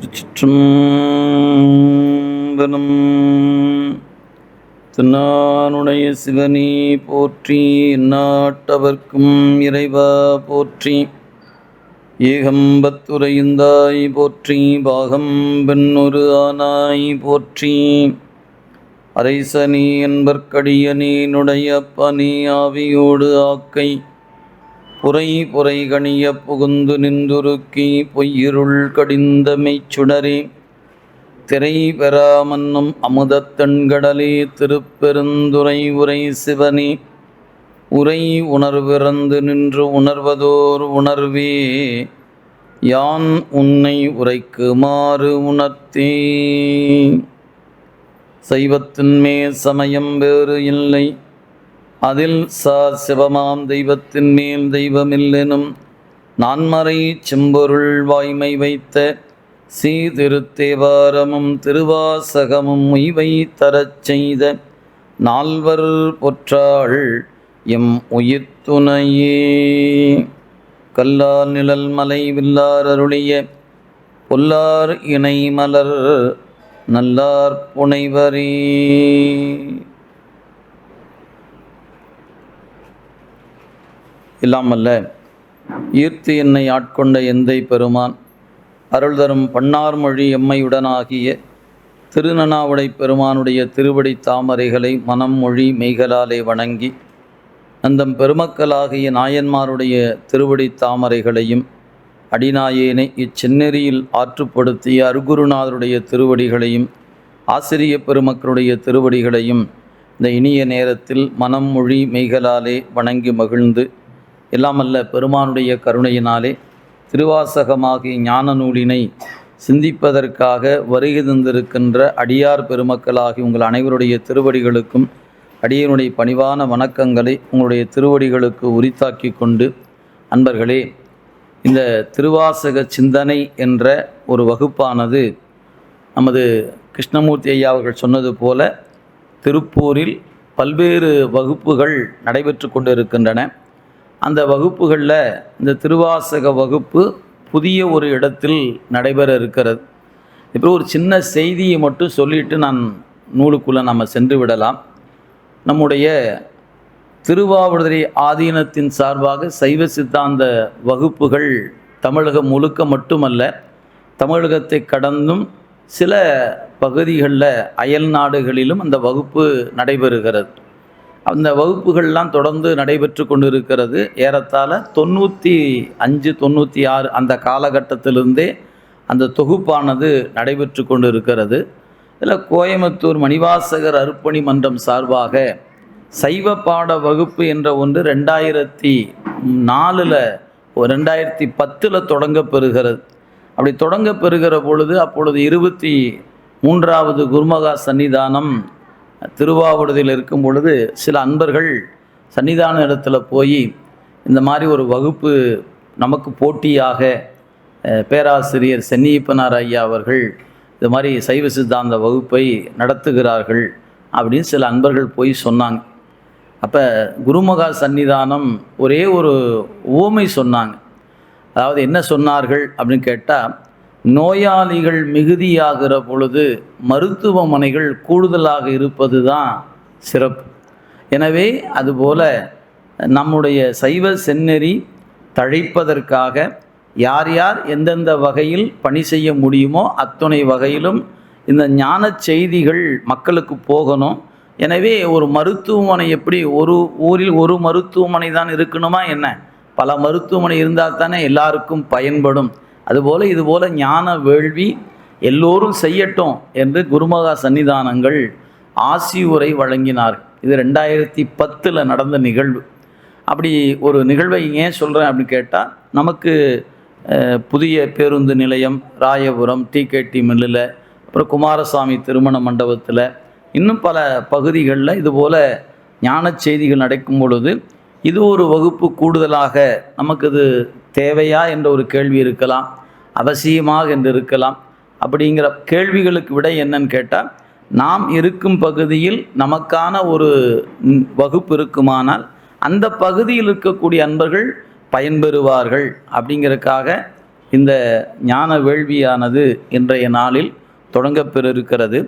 திருச்சிற்றம்பலம் திருநானுடைய சிவனி போற்றி நாட்டவர்க்கும் இறைவா போற்றி. ஏகம்பத்துரையுந்தாய் போற்றி பாகம் பெண்ணொரு ஆனாய் போற்றி. அரைசனி என்பர்க்கடியனீனுடைய பனி ஆவியோடு ஆக்கை. புரை புரை கணிய புகுந்து நின்றுருக்கி பொய்யிருள் கடிந்த மெய்ச்சுடரே. திரை பெறாமன்னும் அமுதத்தண்கடலே திருப்பெருந்துரை உரை சிவனே. உரை உணர்விறந்து நின்று உணர்வதோர் உணர்வே. யான் உன்னை உரைக்குமாறு உணர்த்தே. சைவத்தின் மேல் சமயம் வேறு இல்லை. அதில் சா சிவமாம் தெய்வத்தின் மேல் தெய்வமில்லெனும் நான்மறை செம்பொருள் வாய்மை வைத்த சீதிருத்தேவாரமும் திருவாசகமும் உய்வை தரச் செய்த நால்வர் பொற்றாள் எம் உயிர்த்துணையே. கல்லார் நிழல் மலை வில்லார் அருளிய பொல்லார் இணை மலர் நல்லார் புனைவரே. இல்லாமல்ல ஈர்த்து என்னை ஆட்கொண்ட எந்தை பெருமான் அருள் தரும் பன்னார்மொழி எம்மையுடனாகிய திருநனாவுடை பெருமானுடைய திருவடி தாமரைகளை மனம் மொழி மெய்களாலே வணங்கி அந்தம் பெருமக்களாகிய நாயன்மாருடைய திருவடி தாமரைகளையும் அடிநாயேனை இச்செந்நெறியில் ஆற்றுப்படுத்திய அருகுருநாதருடைய திருவடிகளையும் ஆசிரிய பெருமக்களுடைய திருவடிகளையும் இந்த இனிய நேரத்தில் மனம் மொழி மெய்களாலே வணங்கி மகிழ்ந்து எல்லாமல்ல பெருமானுடைய கருணையினாலே திருவாசகமாகிய ஞான நூலினை சிந்திப்பதற்காக வருகை தந்திருக்கின்ற அடியார் பெருமக்களாகி உங்கள் அனைவருடைய திருவடிகளுக்கும் அடியனுடைய பணிவான வணக்கங்களை உங்களுடைய திருவடிகளுக்கு உரித்தாக்கி கொண்டு அன்பர்களே இந்த திருவாசக சிந்தனை என்ற ஒரு வகுப்பானது நமது கிருஷ்ணமூர்த்தி ஐயா அவர்கள் சொன்னது போல திருப்பூரில் பல்வேறு வகுப்புகள் நடைபெற்று கொண்டிருக்கின்றன. அந்த வகுப்புகளில் இந்த திருவாசக வகுப்பு புதிய ஒரு இடத்தில் நடைபெற இருக்கிறது. இப்போ ஒரு சின்ன செய்தியை மட்டும் சொல்லிட்டு நான் நூலுக்குள்ளே நம்ம சென்று விடலாம். நம்முடைய திருவாவடுதுறை ஆதீனத்தின் சார்பாக சைவ சித்தாந்த வகுப்புகள் தமிழகம் முழுக்க மட்டுமல்ல தமிழகத்தை கடந்தும் சில பகுதிகளில் அயல் நாடுகளிலும் அந்த வகுப்பு நடைபெறுகிறது. அந்த வகுப்புகள்லாம் தொடர்ந்து நடைபெற்று கொண்டிருக்கிறது. ஏறத்தாழ தொண்ணூற்றி அஞ்சு தொண்ணூற்றி ஆறு அந்த காலகட்டத்திலிருந்தே அந்த தொகுப்பானது நடைபெற்று கொண்டு இருக்கிறது இதில் கோயம்புத்தூர் மணிவாசகர் அர்ப்பணி மன்றம் சார்பாக சைவ பாட வகுப்பு என்ற ஒன்று ரெண்டாயிரத்தி நாலில் ரெண்டாயிரத்தி பத்தில் தொடங்க பெறுகிறது. அப்படி தொடங்க பெறுகிற பொழுது அப்பொழுது இருபத்தி மூன்றாவது குருமகா சன்னிதானம் திருவாவூரத்தில் இருக்கும் பொழுது சில அன்பர்கள் சன்னிதான இடத்துல போய் இந்த மாதிரி ஒரு வகுப்பு நமக்கு போட்டியாக பேராசிரியர் சென்னியப்பனார் ஐயா அவர்கள் இது மாதிரி சைவ சித்தாந்த வகுப்பை நடத்துகிறார்கள் அப்படின்னு சில அன்பர்கள் போய் சொன்னாங்க. அப்போ குருமகா சன்னிதானம் ஒரே ஒரு ஓமை சொன்னாங்க. அதாவது என்ன சொன்னார்கள் அப்படின்னு கேட்டால் நோயாளிகள் மிகுதியாகிற பொழுது மருத்துவமனைகள் கூடுதலாக இருப்பது தான் சிறப்பு. எனவே அதுபோல நம்முடைய சைவ செந்நெறி தழைப்பதற்காக யார் யார் எந்தெந்த வகையில் பணி செய்ய முடியுமோ அத்துணை வகையிலும் இந்த ஞான செய்திகள் மக்களுக்கு போகணும். எனவே ஒரு மருத்துவமனை எப்படி ஒரு ஊரில் ஒரு மருத்துவமனை தான் இருக்கணுமா என்ன? பல மருத்துவமனை இருந்தால் தானே எல்லாருக்கும் பயன்படும். அதுபோல் இதுபோல் ஞான வேள்வி எல்லோரும் செய்யட்டும் என்று குருமகா சன்னிதானங்கள் ஆசி உரை வழங்கினார். இது ரெண்டாயிரத்தி பத்தில் நடந்த நிகழ்வு. அப்படி ஒரு நிகழ்வை ஏன் சொல்கிறேன் அப்படின்னு கேட்டால் நமக்கு புதிய பேருந்து நிலையம் ராயபுரம் டிகேடி மில்லில் அப்புறம் குமாரசாமி திருமண மண்டபத்தில் இன்னும் பல பகுதிகளில் இதுபோல் ஞான செய்திகள் நடக்கும் பொழுது இது ஒரு வகுப்பு கூடுதலாக நமக்கு இது தேவையா என்ற ஒரு கேள்வி இருக்கலாம் அவசியமாக என்று இருக்கலாம். அப்படிங்கிற கேள்விகளுக்கு விட என்னன்னு கேட்டால் நாம் இருக்கும் பகுதியில் நமக்கான ஒரு வகுப்பு இருக்குமானால் அந்த பகுதியில் இருக்கக்கூடிய அன்பர்கள் பயன்பெறுவார்கள். அப்படிங்கிறதுக்காக இந்த ஞான வேள்வியானது இன்றைய நாளில் தொடங்கப்பெறிருக்கிறது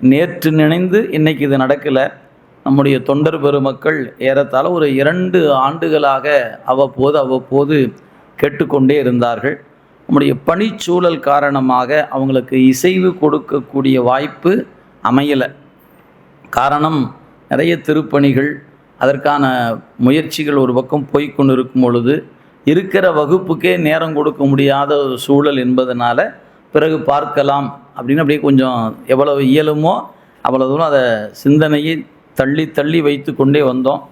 நேற்று நினைந்து இன்னைக்கு இது நடக்கலை. நம்முடைய தொண்டர் பெருமக்கள் ஏறத்தாழ ஒரு இரண்டு ஆண்டுகளாக அவ்வப்போது அவ்வப்போது கேட்டுக்கொண்டே இருந்தார்கள். நம்முடைய பணிச்சூழல் காரணமாக அவங்களுக்கு இசைவு கொடுக்கக்கூடிய வாய்ப்பு அமையலை. காரணம் நிறைய திருப்பணிகள் அதற்கான முயற்சிகள் ஒரு பக்கம் போய்கொண்டு இருக்கும் பொழுது இருக்கிற வகுப்புக்கே நேரம் கொடுக்க முடியாத ஒரு சூழல் என்பதனால் பிறகு பார்க்கலாம் அப்படின்னு அப்படியே கொஞ்சம் எவ்வளவு இயலுமோ அவ்வளோ தூரம் அதை சிந்தனையை தள்ளி தள்ளி வைத்து கொண்டே வந்தோம்.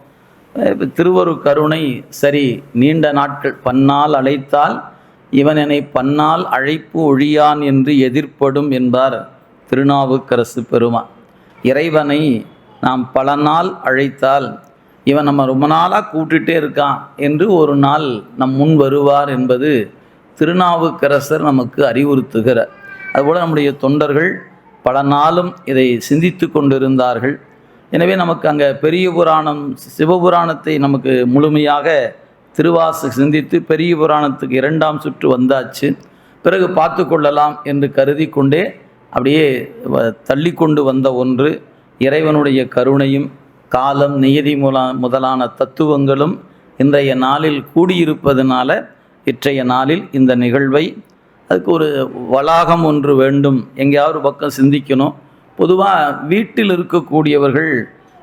திருவரு கருணை சரி நீண்ட நாட்கள் பன்னால் அழைத்தால் இவன் என்னை பன்னால் அழைப்பு ஒழியான் என்று எதிர்ப்படும் என்பார் திருநாவுக்கரசு பெருமான். இறைவனை நாம் பல நாள் அழைத்தால் இவன் நம்ம ரொம்ப நாளாக கூப்பிட்டுட்டே இருக்கான் என்று ஒரு நாள் நம் முன் வருவார் என்பது திருநாவுக்கரசர் நமக்கு அறிவுறுத்துகிறார். அதுபோல் நம்முடைய தொண்டர்கள் பல நாளும் இதை சிந்தித்து கொண்டிருந்தார்கள். எனவே நமக்கு அங்கே பெரிய புராணம் சிவபுராணத்தை நமக்கு முழுமையாக திருவாசு சிந்தித்து பெரிய புராணத்துக்கு இரண்டாம் சுற்று வந்தாச்சு. பிறகு பார்த்து கொள்ளலாம் என்று கருதி கொண்டே அப்படியே வ- தள்ளி கொண்டு வந்த ஒன்று இறைவனுடைய கருணையும் காலம் நியதி முலா முதலான தத்துவங்களும் இன்றைய நாளில் கூடியிருப்பதனால இற்றைய நாளில் இந்த நிகழ்வை அதுக்கு ஒரு வளாகம் ஒன்று வேண்டும் எங்கேயாவது பக்கம் சிந்திக்கணும். பொதுவாக வீட்டில் இருக்கக்கூடியவர்கள்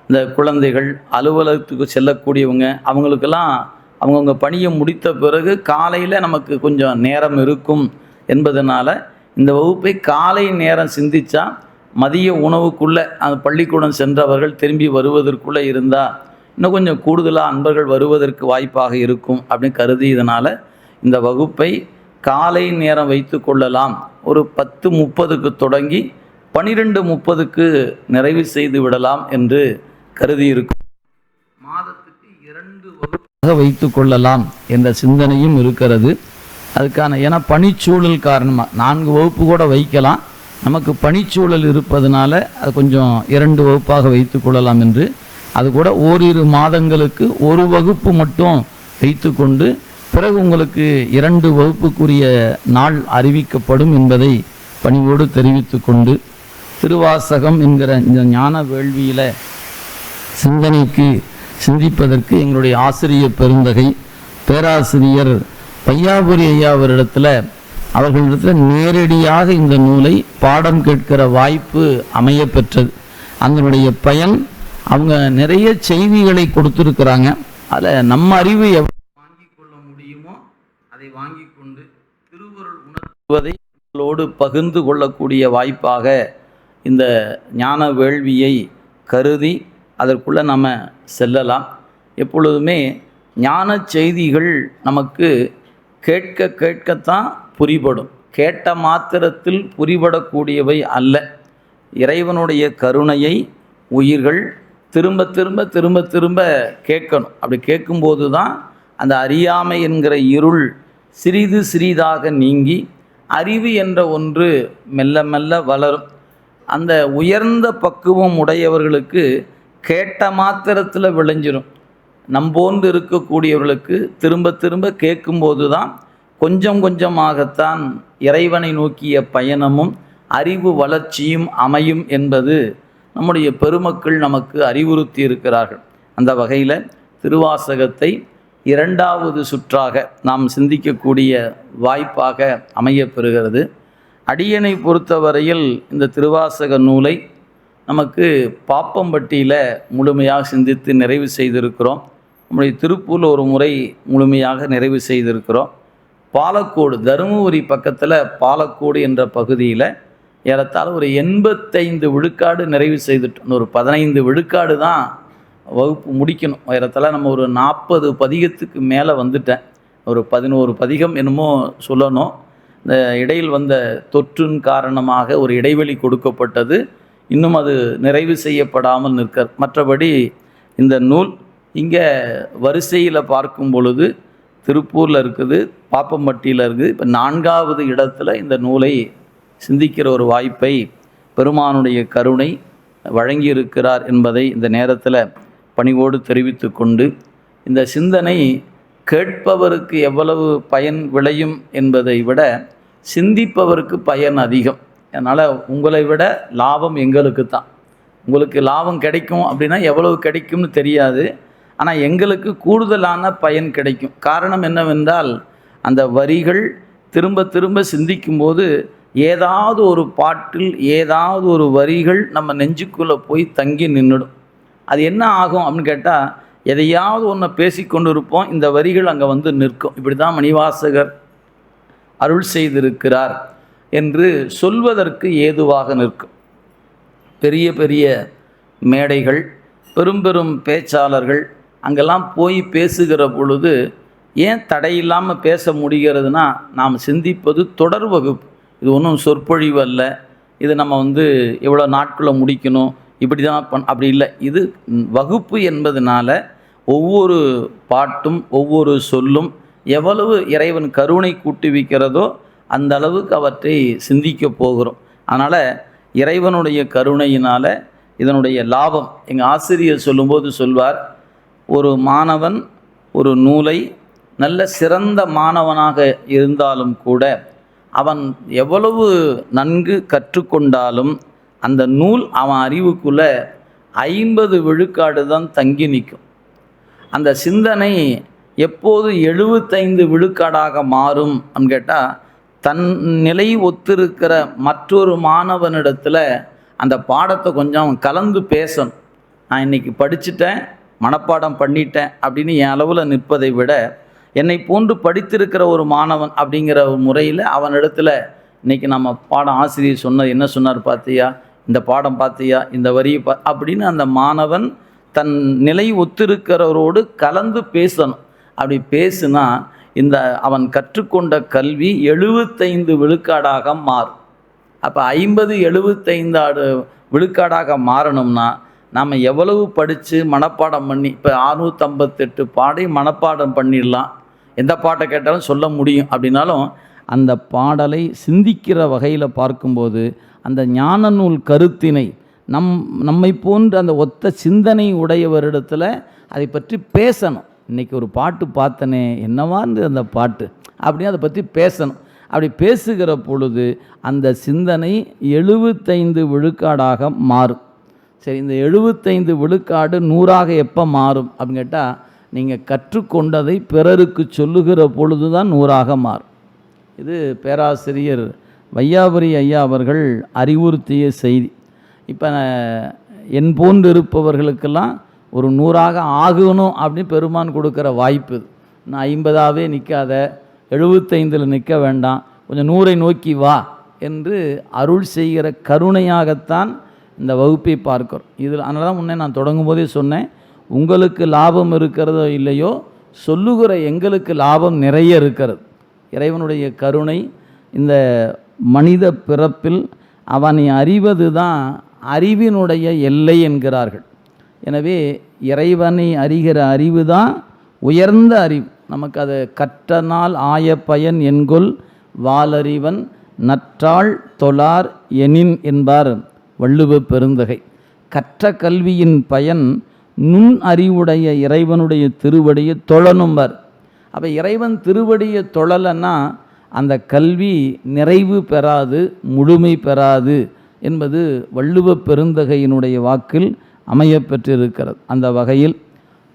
இந்த குழந்தைகள் அலுவலகத்துக்கு செல்லக்கூடியவங்க அவங்களுக்கெல்லாம் அவங்கவுங்க பணியை முடித்த பிறகு காலையில் நமக்கு கொஞ்சம் நேரம் இருக்கும் என்பதனால் இந்த வகுப்பை காலை நேரம் சிந்தித்தா மதிய உணவுக்குள்ளே அந்த பள்ளிக்கூடம் சென்றவர்கள் திரும்பி வருவதற்குள்ளே இருந்தால் இன்னும் கொஞ்சம் கூடுதலாக அன்பர்கள் வருவதற்கு வாய்ப்பாக இருக்கும் அப்படின்னு கருதி இதனால் இந்த வகுப்பை காலை நேரம் வைத்து கொள்ளலாம். ஒரு பத்து முப்பதுக்கு தொடங்கி பனிரெண்டு முப்பதுக்கு நிறைவு செய்து விடலாம் என்று கருதி இருக்கும் மாதத்துக்கு இரண்டு வகுப்பாக வைத்து கொள்ளலாம் என்ற சிந்தனையும் இருக்கிறது. அதுக்கான ஏன்னா பணிச்சூழல் காரணமாக நான்கு வகுப்பு கூட வைக்கலாம். நமக்கு பணிச்சூழல் இருப்பதனால அது கொஞ்சம் இரண்டு வகுப்பாக வைத்து கொள்ளலாம் என்று. அது கூட ஓரிரு மாதங்களுக்கு ஒரு வகுப்பு மட்டும் வைத்துக்கொண்டு பிறகு உங்களுக்கு இரண்டு வகுப்புக்குரிய நாள் அறிவிக்கப்படும் என்பதை பணிவோடு தெரிவித்து கொண்டு திருவாசகம் என்கிற இந்த ஞான வேள்வியில் சிந்தனைக்கு சிந்திப்பதற்கு எங்களுடைய ஆசிரியர் பெருந்தகை பேராசிரியர் பையாபுரி ஐயா அவரிடத்துல அவர்களிடத்தில் நேரடியாக இந்த நூலை பாடம் கேட்கிற வாய்ப்பு அமைய பெற்றது அதனுடைய பயன் அவங்க நிறைய செய்திகளை கொடுத்துருக்குறாங்க. அதில் நம்ம அறிவு எவ்வளோ வாங்கி கொள்ள முடியுமோ அதை வாங்கி கொண்டு திருவருள் உணர்த்துவதை உங்களோடு பகிர்ந்து கொள்ளக்கூடிய வாய்ப்பாக இந்த ஞான வேள்வியை கருதி அதற்குள்ளே நம்ம செல்லலாம். எப்பொழுதுமே ஞான செய்திகள் நமக்கு கேட்க கேட்கத்தான் புரிபடும். கேட்ட மாத்திரத்தில் புரிபடக்கூடியவை அல்ல. இறைவனுடைய கருணையை உயிர்கள் திரும்ப திரும்ப திரும்ப திரும்ப கேட்கணும். அப்படி கேட்கும்போது தான் அந்த அறியாமை என்கிற இருள் சிறிது சிறிதாக நீங்கி அறிவு என்ற ஒன்று மெல்ல மெல்ல வளரும். அந்த உயர்ந்த பக்குவம் உடையவர்களுக்கு கேட்ட மாத்திரத்தில் விளைஞ்சிரும். நம்போன்று இருக்கக்கூடியவர்களுக்கு திரும்ப திரும்ப கேட்கும்போது தான் கொஞ்சம் கொஞ்சமாகத்தான் இறைவனை நோக்கிய பயணமும் அறிவு வளர்ச்சியும் அமையும் என்பது நம்முடைய பெருமக்கள் நமக்கு அறிவுறுத்தி இருக்கிறார்கள். அந்த வகையில் திருவாசகத்தை இரண்டாவது சுற்றாக நாம் சிந்திக்கக்கூடிய வாய்ப்பாக அமையப்பெறுகிறது அடியனை பொறுத்தவரையில் இந்த திருவாசக நூலை நமக்கு பாப்பம்பட்டியில் முழுமையாக சிந்தித்து நிறைவு செய்திருக்கிறோம். நம்முடைய திருப்பூரில் ஒரு முறை முழுமையாக நிறைவு செய்திருக்கிறோம். பாலக்கோடு தருமபுரி பக்கத்தில் பாலக்கோடு என்ற பகுதியில் ஏறத்தாழ ஒரு எண்பத்தைந்து விழுக்காடு நிறைவு செய்துட்டோம். ஒரு பதினைந்து விழுக்காடு தான் வகுப்பு முடிக்கணும். ஏறத்தாழ நம்ம ஒரு நாற்பது பதிகத்துக்கு மேலே வந்துட்டேன். ஒரு பதினோரு பதிகம் என்னமோ சொல்லணும். இடையில் வந்த தொற்றின் காரணமாக ஒரு இடைவெளி கொடுக்கப்பட்டது. இன்னும் அது நிறைவு செய்யப்படாமல் நிற்க மற்றபடி இந்த நூல் இங்கே வரிசையில் பார்க்கும் பொழுது திருப்பூரில் இருக்குது பாப்பம்பட்டியில் இருக்குது. இப்போ நான்காவது இடத்துல இந்த நூலை சிந்திக்கிற ஒரு வாய்ப்பை பெருமானுடைய கருணை வழங்கியிருக்கிறார் என்பதை இந்த நேரத்தில் பணிவோடு தெரிவித்து கொண்டு இந்த சிந்தனை கேட்பவருக்கு எவ்வளவு பயன் விளையும் என்பதை விட சிந்திப்பவருக்கு பயன் அதிகம். அதனால் உங்களை விட லாபம் எங்களுக்கு தான் உங்களுக்கு லாபம் கிடைக்கும் அப்படின்னா எவ்வளவு கிடைக்கும்னு தெரியாது. ஆனால் எங்களுக்கு கூடுதலான பயன் கிடைக்கும். காரணம் என்னவென்றால் அந்த வரிகள் திரும்ப திரும்ப சிந்திக்கும்போது ஏதாவது ஒரு பாட்டில் ஏதாவது ஒரு வரிகள் நம்ம நெஞ்சுக்குள்ளே போய் தங்கி நின்றுடும் அது என்ன ஆகும் அப்படின்னு கேட்டால் எதையாவது ஒன்று பேசிக்கொண்டு இருப்போம் இந்த வரிகள் அங்கே வந்து நிற்கும். இப்படி தான் மணிவாசகர் அருள் செய்திருக்கிறார் என்று சொல்வதற்கு ஏதுவாக நிற்கும். பெரிய பெரிய மேடைகள் பெரும் பெரும் பேச்சாளர்கள் அங்கெல்லாம் போய் பேசுகிற பொழுது ஏன் தடையில்லாமல் பேச முடிகிறதுனா நாம் சிந்திப்பது தொடர் வகுப்பு. இது ஒன்றும் சொற்பொழிவு அல்ல. இது நம்ம வந்து எவ்வளோ நாட்களை முடிக்கணும் இப்படி தான் பண் அப்படி இல்லை. இது வகுப்பு என்பதனால ஒவ்வொரு பாட்டும் ஒவ்வொரு சொல்லும் எவ்வளவு இறைவன் கருணை கூட்டுவிக்கிறதோ அந்த அளவுக்கு அவற்றை சிந்திக்க போகிறோம். அதனால் இறைவனுடைய கருணையினால் இதனுடைய லாபம் எங்கள் ஆசிரியர் சொல்லும்போது சொல்வார் ஒரு மாணவன் ஒரு நூலை நல்ல சிறந்த மாணவனாக இருந்தாலும் கூட அவன் எவ்வளவு நன்கு கற்றுக்கொண்டாலும் அந்த நூல் அவன் அறிவுக்குள்ளே ஐம்பது விழுக்காடு தான் தங்கி நிற்கும். அந்த சிந்தனை எப்போது எழுபத்தைந்து விழுக்காடாக மாறும் அப்படின்னு கேட்டால் தன் நிலை ஒத்திருக்கிற மற்றொரு மாணவனிடத்தில் அந்த பாடத்தை கொஞ்சம் கலந்து பேசணும். நான் இன்னைக்கு படிச்சுட்டேன் மனப்பாடம் பண்ணிட்டேன் அப்படின்னு என் அளவில் நிற்பதை விட என்னை போன்று படித்திருக்கிற ஒரு மாணவன் அப்படிங்கிற ஒரு முறையில் அவனிடத்துல இன்னைக்கு நம்ம பாடம் ஆசிரியர் சொன்னது என்ன சொன்னார் பார்த்தியா இந்த பாடம் பார்த்தியா இந்த வரியை பா அப்படின்னு அந்த மாணவன் தன் நிலை ஒத்திருக்கிறவரோடு கலந்து பேசணும். அப்படி பேசுனா இந்த அவன் கற்றுக்கொண்ட கல்வி எழுபத்தைந்து விழுக்காடாக மாறும். அப்போ ஐம்பது எழுபத்தைந்து ஆடு விழுக்காடாக மாறணும்னா நாம் எவ்வளவு படித்து மனப்பாடம் பண்ணி இப்போ அறுநூற்றம்பத்தெட்டு பாடை மனப்பாடம் பண்ணிடலாம். எந்த பாட்டை கேட்டாலும் சொல்ல முடியும். அப்படின்னாலும் அந்த பாடலை சிந்திக்கிற வகையில் பார்க்கும்போது அந்த ஞான நூல் கருத்தினை நம் நம்மை போன்ற அந்த ஒத்த சிந்தனை உடையவரிடத்தில் அதை பற்றி பேசணும். இன்றைக்கி ஒரு பாட்டு பார்த்தனே என்னவா இருந்து அந்த பாட்டு? அப்படின்னு அதை பற்றி பேசணும். அப்படி பேசுகிற பொழுது அந்த சிந்தனை எழுபத்தைந்து விழுக்காடாக மாறும். சரி இந்த எழுபத்தைந்து விழுக்காடு நூறாக எப்போ மாறும் அப்படின்னு கேட்டால் நீங்கள் கற்றுக்கொண்டதை பிறருக்கு சொல்லுகிற பொழுது தான் நூறாக மாறும். இது பேராசிரியர் வையாபுரி ஐயா அவர்கள் அறிவுறுத்திய செய்தி. இப்போ என் போன்று இருப்பவர்களுக்கெல்லாம் ஒரு நூறாக ஆகணும் அப்படின்னு பெருமான் கொடுக்குற வாய்ப்பு. இது நான் ஐம்பதாவே நிற்காத எழுபத்தைந்தில் நிற்க வேண்டாம் கொஞ்சம் நூறை நோக்கி வா என்று அருள் செய்கிற கருணையாகத்தான் இந்த வகுப்பை பார்க்கிறோம். இதில் அதனால தான் முன்னே நான் தொடங்கும் போதே சொன்னேன் உங்களுக்கு லாபம் இருக்கிறதோ இல்லையோ சொல்லுகிற எங்களுக்கு லாபம் நிறைய இருக்கிறது. இறைவனுடைய கருணை இந்த மனித பிறப்பில் அவனை அறிவது தான் அறிவினுடைய எல்லை என்கிறார்கள். எனவே இறைவனை அறிகிற அறிவு தான் உயர்ந்த அறிவு. நமக்கு அது கற்றனால் ஆய பயன் என்கொள் வாலறிவன் நற்றாள் தொழார் எனின் என்பார் வள்ளுவ பெருந்தகை. கற்ற கல்வியின் பயன் நுண் அறிவுடைய இறைவனுடைய திருவடியை தொழணும்பார் அப்போ இறைவன் திருவடியை தொழலைன்னா அந்த கல்வி நிறைவு பெறாது முழுமை பெறாது என்பது வள்ளுவ பெருந்தகையினுடைய வாக்கில் அமையப்பெற்றிருக்கிறது. அந்த வகையில்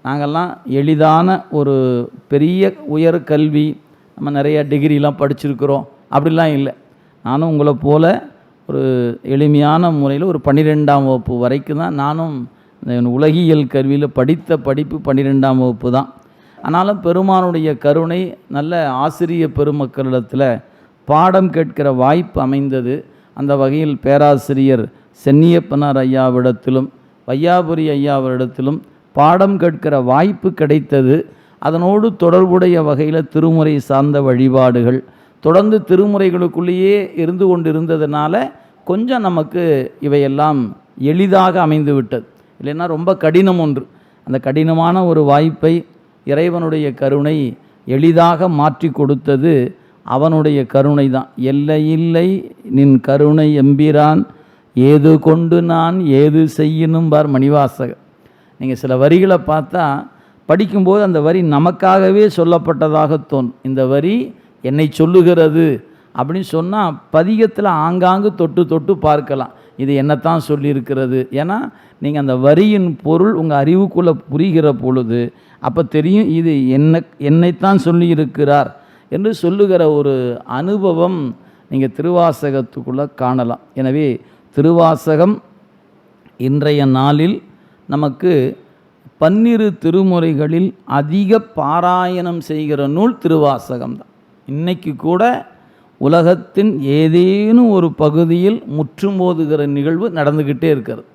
நாங்கள்லாம் எளிதான ஒரு பெரிய உயர் கல்வி நம்ம நிறைய டிகிரிலாம் படிச்சிருக்கிறோம். அப்படிலாம் இல்லை. நானும் உங்களை போல ஒரு எளிமையான முறையில் ஒரு பன்னிரெண்டாம் வகுப்பு வரைக்கும் தான் நானும் உலகியல் கல்வியில் படித்த படிப்பு பன்னிரெண்டாம் வகுப்பு தான். ஆனாலும் பெருமானுடைய கருணை நல்ல ஆசிரிய பெருமக்களிடத்தில் பாடம் கேட்கிற வாய்ப்பு அமைந்தது. அந்த வகையில் பேராசிரியர் சென்னியப்பனார் ஐயாவிடத்திலும் வையாபுரி ஐயா அவரிடத்திலும் பாடம் கேட்கிற வாய்ப்பு கிடைத்தது. அதனோடு தொடர்புடைய வகையில் திருமுறை சார்ந்த வழிபாடுகள். தொடர்ந்து திருமுறைகளுக்குள்ளேயே இருந்து கொண்டிருந்ததுனால கொஞ்சம் நமக்கு இவையெல்லாம் எளிதாக அமைந்து விட்டது. இல்லைன்னா ரொம்ப கடினம் ஒன்று. அந்த கடினமான ஒரு வாய்ப்பை இறைவனுடைய கருணை எளிதாக மாற்றி கொடுத்தது அவனுடைய கருணை தான் எல்லையில்லை நின் கருணை எம்பிரான் ஏது கொண்டு நான் ஏது செய்யணும் பார் மணிவாசகர். நீங்கள் சில வரிகளை பார்த்தா படிக்கும்போது அந்த வரி நமக்காகவே சொல்லப்பட்டதாக தோணும் இந்த வரி என்னை சொல்லுகிறது அப்படின்னு சொன்னால் பதிகத்தில் ஆங்காங்கு தொட்டு தொட்டு பார்க்கலாம். இது என்னத்தான் சொல்லியிருக்கிறது? ஏன்னா நீங்கள் அந்த வரியின் பொருள் உங்கள் அறிவுக்குள்ளே புரிகிற பொழுது அப்போ தெரியும் இது என்ன என்னைத்தான் சொல்லியிருக்கிறார் என்று சொல்லுகிற ஒரு அனுபவம் நீங்கள் திருவாசகத்துக்குள்ளே காணலாம். எனவே திருவாசகம் இன்றைய நாளில் நமக்கு பன்னிரு திருமுறைகளில் அதிக பாராயணம் செய்கிற நூல் திருவாசகம் தான். இன்னைக்கு கூட உலகத்தின் ஏதேனும் ஒரு பகுதியில் முற்றுமோதுகிற நிகழ்வு நடந்துக்கிட்டே இருக்கிறது.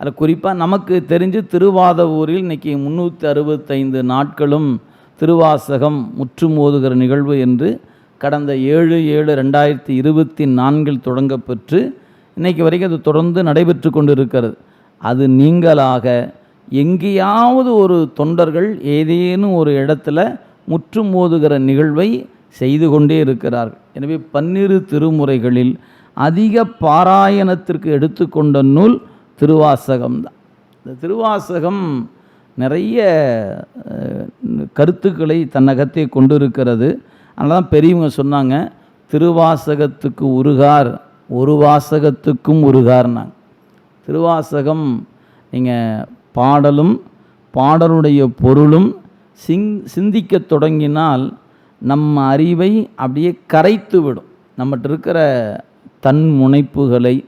அதில் குறிப்பாக நமக்கு தெரிஞ்சு திருவாதவூரில் இன்னைக்கு முந்நூற்றி அறுபத்தைந்து நாட்களும் திருவாசகம் முற்றுமோதுகிற நிகழ்வு என்று கடந்த ஏழு ஏழு ரெண்டாயிரத்தி இருபத்தி நான்கில் தொடங்கப்பெற்று இன்றைக்கு வரைக்கும் அது தொடர்ந்து நடைபெற்று கொண்டு இருக்கிறது அது நீங்களாக எங்கேயாவது ஒரு தொண்டர்கள் ஏதேனும் ஒரு இடத்துல முற்றுமோதுகிற நிகழ்வை செய்து கொண்டே இருக்கிறார்கள். எனவே பன்னிரு திருமுறைகளில் அதிக பாராயணத்திற்கு எடுத்துக்கொண்ட நூல் திருவாசகம் தான். இந்த திருவாசகம் நிறைய கருத்துக்களை தன்னகத்தை கொண்டிருக்கிறது. அதனால தான் பெரியவங்க சொன்னாங்க திருவாசகத்துக்கு உருகார் ஒரு வாசகத்துக்கும் உருகார்னாங்க திருவாசகம் நீங்கள் பாடலும் பாடலுடைய பொருளும் சிங் சிந்திக்க தொடங்கினால் நம்ம அறிவை அப்படியே கரைத்து விடும். நம்மகிட்ட இருக்கிற தன் முனைப்புகளை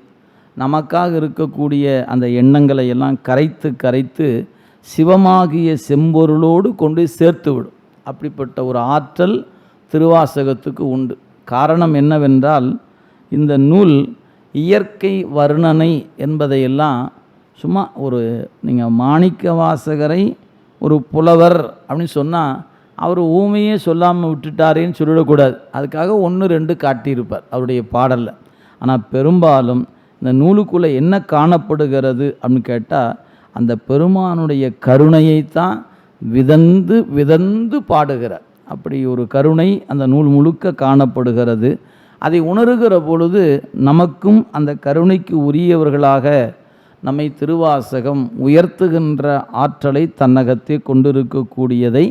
நமக்காக இருக்கக்கூடிய அந்த எண்ணங்களை எல்லாம் கரைத்து கரைத்து சிவமாகிய செம்பொருளோடு கொண்டு சேர்த்து விடும். அப்படிப்பட்ட ஒரு ஆற்றல் திருவாசகத்துக்கு உண்டு. காரணம் என்னவென்றால் இந்த நூல் இயற்கை வர்ணனை என்பதையெல்லாம் சும்மா ஒரு நீங்கள் மாணிக்க வாசகரை ஒரு புலவர் அப்படின்னு சொன்னால் அவர் ஊமையே சொல்லாமல் விட்டுட்டாரேன்னு சொல்லிடக்கூடாது. அதுக்காக ஒன்று ரெண்டு காட்டியிருப்பார் அவருடைய பாடலில். ஆனால் பெரும்பாலும் இந்த நூலுக்குள்ளே என்ன காணப்படுகிறது அப்படின்னு கேட்டால் அந்த பெருமானுடைய கருணையைத்தான் விதந்து விதந்து பாடுகிறார். அப்படி ஒரு கருணை அந்த நூல் முழுக்க காணப்படுகிறது. அதை உணருகிற பொழுது நமக்கும் அந்த கருணைக்கு உரியவர்களாக நம்மை திருவாசகம் உயர்த்துகின்ற ஆற்றலை தன்னகத்தே கொண்டிருக்கக்கூடியதை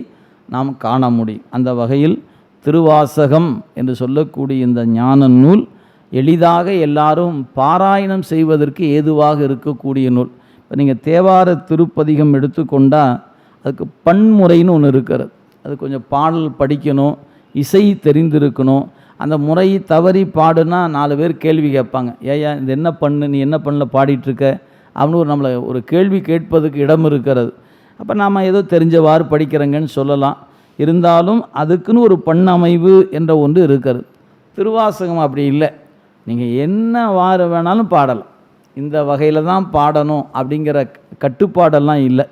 நாம் காண முடியும். அந்த வகையில் திருவாசகம் என்று சொல்லக்கூடிய இந்த ஞான நூல் எளிதாக எல்லாரும் பாராயணம் செய்வதற்கு ஏதுவாக இருக்கக்கூடிய நூல். இப்போ நீங்கள் தேவார திருப்பதிகம் எடுத்துக்கொண்டால் அதுக்கு பன்முறைன்னு ஒன்று இருக்கிறது. அது கொஞ்சம் பாடல் படிக்கணும் இசை தெரிந்திருக்கணும் அந்த முறை தவறி பாடுனா நாலு பேர் கேள்வி கேட்பாங்க. ஏயா இது என்ன பண்ணு? நீ என்ன பண்ணல? பாடிட்டுருக்க. அப்படின்னு ஒரு நம்மளை ஒரு கேள்வி கேட்பதுக்கு இடம் இருக்கிறது. அப்போ நாம் ஏதோ தெரிஞ்சவாறு படிக்கிறேங்கன்னு சொல்லலாம். இருந்தாலும் அதுக்குன்னு ஒரு பண்ணமைவு என்ற ஒன்று இருக்கிறது. திருவாசகம் அப்படி இல்லை. நீங்கள் என்ன வார வேணாலும் பாடலாம். இந்த வகையில் தான் பாடணும் அப்படிங்கிற கட்டுப்பாடெல்லாம் இல்லை.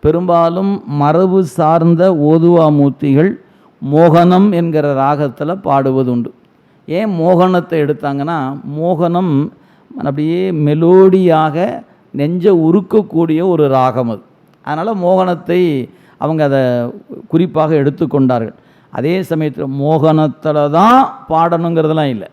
பெரும்பாலும் மரபு சார்ந்த ஓதுவா மூர்த்திகள் மோகனம் என்கிற ராகத்தில் பாடுவது உண்டு ஏன் மோகனத்தை எடுத்தாங்கன்னா மோகனம் அப்படியே மெலோடியாக நெஞ்சை உருக்கக்கூடிய ஒரு ராகம் அது. அதனால் மோகனத்தை அவங்க அதை குறிப்பாக எடுத்துக்கொண்டார்கள். அதே சமயத்தில் மோகனத்தில் தான் பாடணுங்கிறதெல்லாம் இல்லை.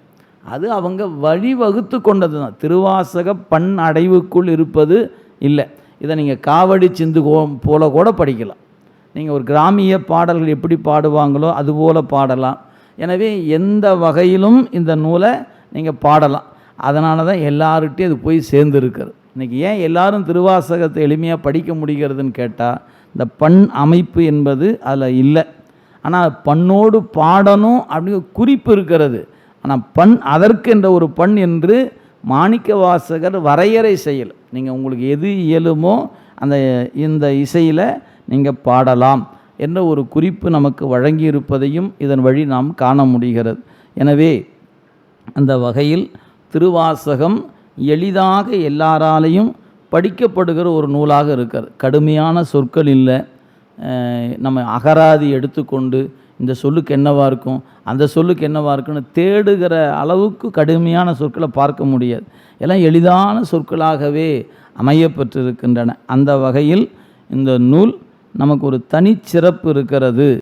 அது அவங்க வழிவகுத்து கொண்டது தான் திருவாசக பண் அடைவுக்குள் இருப்பது இல்லை. இதை நீங்கள் காவடி சிந்து கோ- போல கூட படிக்கலாம். நீங்கள் ஒரு கிராமிய பாடல்கள் எப்படி பாடுவாங்களோ அதுபோல் பாடலாம். எனவே எந்த வகையிலும் இந்த நூலை நீங்கள் பாடலாம். அதனால தான் எல்லார்கிட்டையும் அது போய் சேர்ந்துருக்கிறது. இன்றைக்கி ஏன் எல்லாரும் திருவாசகத்தை எளிமையாக படிக்க முடிகிறதுன்னு கேட்டால் இந்த பண் அமைப்பு என்பது அதில் இல்லை. ஆனால் பண்ணோடு பாடணும் அப்படிங்கிற குறிப்பு இருக்கிறது. ஆனால் பண் அதற்கென்ற ஒரு பண் என்று மாணிக்க வாசகர் வரையறை செய்யல். நீங்கள் உங்களுக்கு எது இயலுமோ அந்த இந்த இசையில் நீங்கள் பாடலாம் என்ற ஒரு குறிப்பு நமக்கு வழங்கியிருப்பதையும் இதன் வழி நாம் காண முடிகிறது. எனவே அந்த வகையில் திருவாசகம் எளிதாக எல்லாராலையும் படிக்கப்படுகிற ஒரு நூலாக இருக்கிறது. கடுமையான சொற்கள் இல்லை. நம்ம அகராதி எடுத்துக்கொண்டு இந்த சொல்லுக்கு என்னவா இருக்கும் அந்த சொல்லுக்கு என்னவா இருக்குன்னு தேடுகிற அளவுக்கு கடுமையான சொற்களை பார்க்க முடியாது. எல்லாம் எளிதான சொற்களாகவே அமையப்பெற்றிருக்கின்றன. அந்த வகையில் இந்த நூல் நமக்கு ஒரு தனிச்சிறப்பு இருக்கிறது.